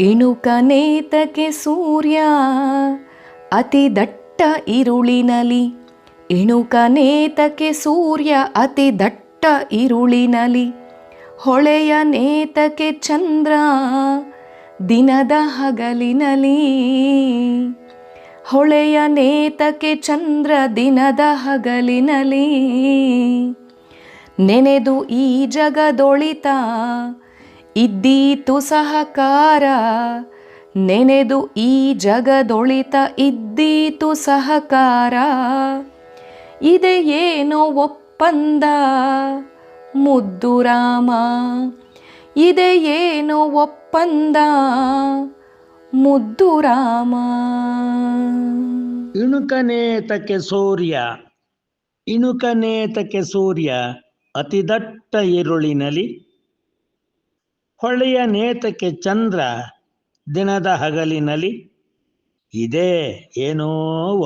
ಇಣುಕನೇತಕ್ಕೆ ಸೂರ್ಯ ಅತಿ ದಟ್ಟ ಇರುಳಿನಲಿ. ಇಣುಕನೇತಕ್ಕೆ ಸೂರ್ಯ ಅತಿ ದಟ್ಟ ಇರುಳಿನಲಿ. ಹೊಳೆಯ ನೇತಕ್ಕೆ ಚಂದ್ರ, ದಿನದ ಹಗಲಿನಲಿ. ಹೊಳೆಯ ನೇತಕ್ಕೆ ಚಂದ್ರ, ದಿನದ ಹಗಲಿನಲಿ. ನೆನೆದು ಈ ಜಗದೊಳಿತ ಇದ್ದೀತು ಸಹಕಾರ, ನೆನೆದು ಈ ಜಗದೊಳಿತ ಇದ್ದೀತು ಸಹಕಾರ. ಇದೆ ಏನೋ ಒಪ್ಪಂದ, ಮುದ್ದು ರಾಮ. ಇದೆ ಏನೋ ಒಪ್ಪಂದ, ಮುದ್ದು ರಾಮ. ಇಣುಕನೇತಕ್ಕೆ ಸೂರ್ಯ ಇಣುಕನೇತಕ್ಕೆ ಸೂರ್ಯ, ಅತಿದಟ್ಟ ಇರುಳಿನಲಿ ಹೊಳೆಯ ನೇತಕ್ಕೆ ಚಂದ್ರ ದಿನದ ಹಗಲಿನಲಿ. ಇದೇ ಏನೋ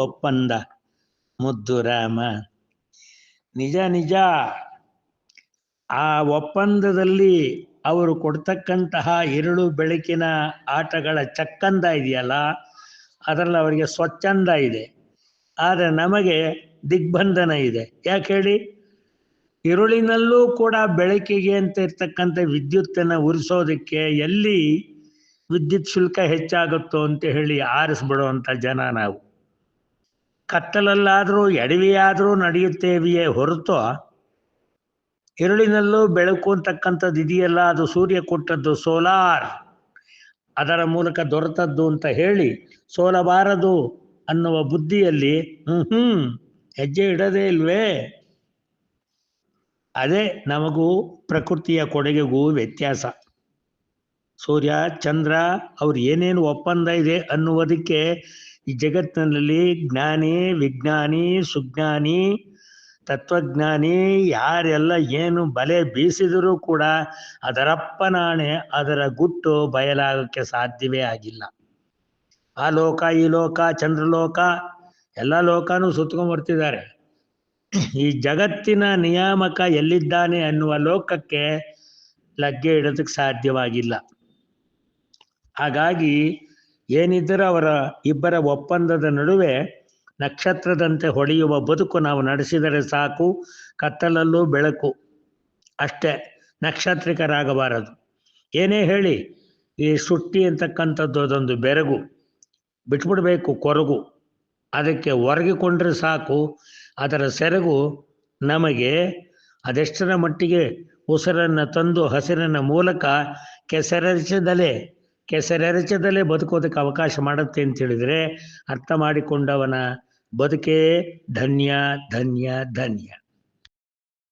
ಒಪ್ಪಂದ, ಮುದ್ದು ರಾಮ. ನಿಜ ನಿಜ. ಆ ಒಪ್ಪಂದದಲ್ಲಿ ಅವರು ಕೊಡ್ತಕ್ಕಂತಹ ಇರುಳು ಬೆಳಕಿನ ಆಟಗಳ ಚಕ್ಕಂದ ಇದೆಯಲ್ಲ, ಅದರಲ್ಲಿ ಅವರಿಗೆ ಸ್ವಚ್ಛಂದ ಇದೆ. ಆದರೆ ನಮಗೆ ದಿಗ್ಬಂಧನ ಇದೆ. ಯಾಕೆ ಹೇಳಿ? ಇರುಳಿನಲ್ಲೂ ಕೂಡ ಬೆಳಕಿಗೆ ಅಂತ ಇರ್ತಕ್ಕಂಥ ವಿದ್ಯುತ್ತನ್ನು ಉರಿಸೋದಕ್ಕೆ ಎಲ್ಲಿ ವಿದ್ಯುತ್ ಶುಲ್ಕ ಹೆಚ್ಚಾಗುತ್ತೋ ಅಂತ ಹೇಳಿ ಆರಿಸ್ಬಿಡುವಂಥ ಜನ ನಾವು. ಕತ್ತಲಲ್ಲಾದರೂ, ಎಡವಿಯಾದರೂ ನಡೆಯುತ್ತೇವೆಯೇ ಹೊರತು ಇರುಳಿನಲ್ಲೂ ಬೆಳಕು ಅಂತಕ್ಕಂಥದ್ದು ಇದೆಯಲ್ಲ, ಅದು ಸೂರ್ಯ ಕೊಟ್ಟದ್ದು ಸೋಲಾರ್. ಅದರ ಮೂಲಕ ದೊರೆತದ್ದು ಅಂತ ಹೇಳಿ ಸೋಲಬಾರದು ಅನ್ನುವ ಬುದ್ಧಿಯಲ್ಲಿ ಹ್ಞೂ ಹ್ಞೂ ಹೆಜ್ಜೆ ಇಡದೇ ಇಲ್ವೇ? ಅದೇ ನಮಗೂ ಪ್ರಕೃತಿಯ ಕೊಡುಗೆಗೂ ವ್ಯತ್ಯಾಸ. ಸೂರ್ಯ, ಚಂದ್ರ ಅವ್ರು ಏನೇನು ಒಪ್ಪಂದ ಇದೆ ಅನ್ನುವುದಕ್ಕೆ ಈ ಜಗತ್ತಿನಲ್ಲಿ ಜ್ಞಾನಿ, ವಿಜ್ಞಾನಿ, ಸುಜ್ಞಾನಿ, ತತ್ವಜ್ಞಾನಿ ಯಾರೆಲ್ಲ ಏನು ಬಲೆ ಬೀಸಿದರೂ ಕೂಡ ಅದರಪ್ಪನಾಣೆ ಅದರ ಗುಟ್ಟು ಬಯಲಾಗಕ್ಕೆ ಸಾಧ್ಯವೇ ಆಗಿಲ್ಲ. ಆ ಲೋಕ, ಈ ಲೋಕ, ಚಂದ್ರಲೋಕ ಎಲ್ಲ ಲೋಕನೂ ಸುತ್ಕೊಂಡ್ ಬರ್ತಿದ್ದಾರೆ. ಈ ಜಗತ್ತಿನ ನಿಯಾಮಕ ಎಲ್ಲಿದ್ದಾನೆ ಅನ್ನುವ ಲೋಕಕ್ಕೆ ಲಗ್ಗೆ ಇಡೋದಕ್ಕೆ ಸಾಧ್ಯವಾಗಿಲ್ಲ. ಹಾಗಾಗಿ ಏನಿದ್ದರೂ ಅವರ ಇಬ್ಬರ ಒಪ್ಪಂದದ ನಡುವೆ ನಕ್ಷತ್ರದಂತೆ ಹೊಳೆಯುವ ಬದುಕು ನಾವು ನಡೆಸಿದರೆ ಸಾಕು, ಕತ್ತಲಲ್ಲೂ ಬೆಳಕು. ಅಷ್ಟೇ, ನಕ್ಷತ್ರಿಕರಾಗಬಾರದು. ಏನೇ ಹೇಳಿ, ಈ ಸುಟ್ಟಿ ಅಂತಕ್ಕಂಥದ್ದು ಅದೊಂದು ಬೆರಗು. ಬಿಟ್ಬಿಡ್ಬೇಕು, ಕೊರಗು. ಅದಕ್ಕೆ ಒರಗಿಕೊಂಡ್ರೆ ಸಾಕು ಅದರ ಸೆರಗು ನಮಗೆ ಅದೆಷ್ಟರ ಮಟ್ಟಿಗೆ ಉಸಿರನ್ನು ತಂದು ಹಸಿರಿನ ಮೂಲಕ ಕೆಸರೆರಚದಲ್ಲೇ ಕೆಸರೆರಚದಲ್ಲೇ ಬದುಕೋದಕ್ಕೆ ಅವಕಾಶ ಮಾಡುತ್ತೆ ಅಂತ ಹೇಳಿದರೆ ಅರ್ಥ ಮಾಡಿಕೊಂಡವನ ಬದುಕೇ ಧನ್ಯ ಧನ್ಯ ಧನ್ಯ.